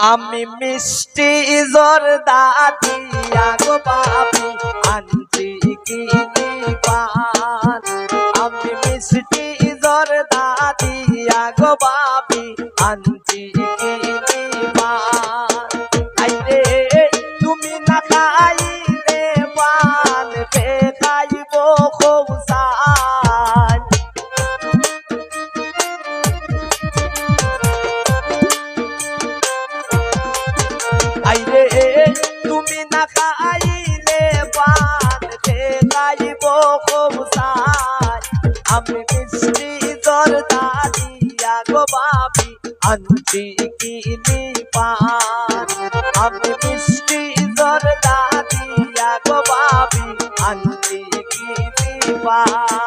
আমি মিষ্টি জর্দা দাদি গো পাপি আনছি কিনি পান। আমি মিষ্টি জর্দা দাদি গো বাপি পান খে খাইব খোসান আমি মিষ্টি জর্দা দিয়া গো বাপি, আনছি কিনি পান। আমি মিষ্টি জর্দা দিয়া গো বাপি, আনছি কিনি পান।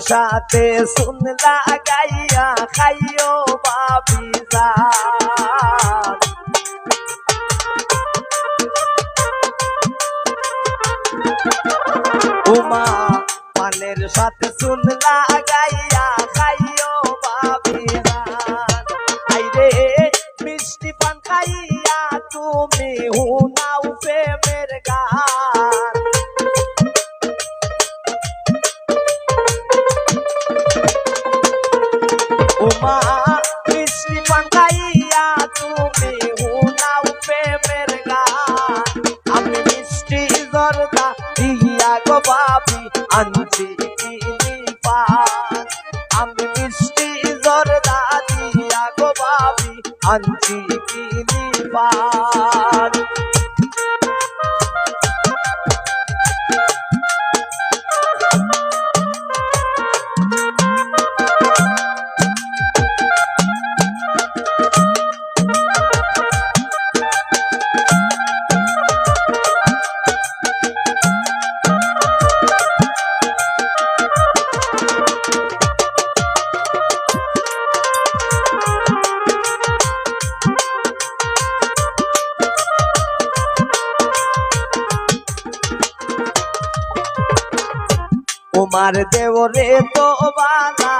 সাথে শুনলা গাইয়া খাইও জান। উমা পানের সাথে শুনলা গাইয়া উমা মিষ্টি পান্তাইয়া তুমি হুনাও প্রেমের গান আমি মিষ্টি জর্দা দিয়া গো বাপি আনছি কিনি পান আমি মিষ্টি জর্দা দিয়া গো বাপি আনছি কিনি পান তোমার দেবরে তো বাধা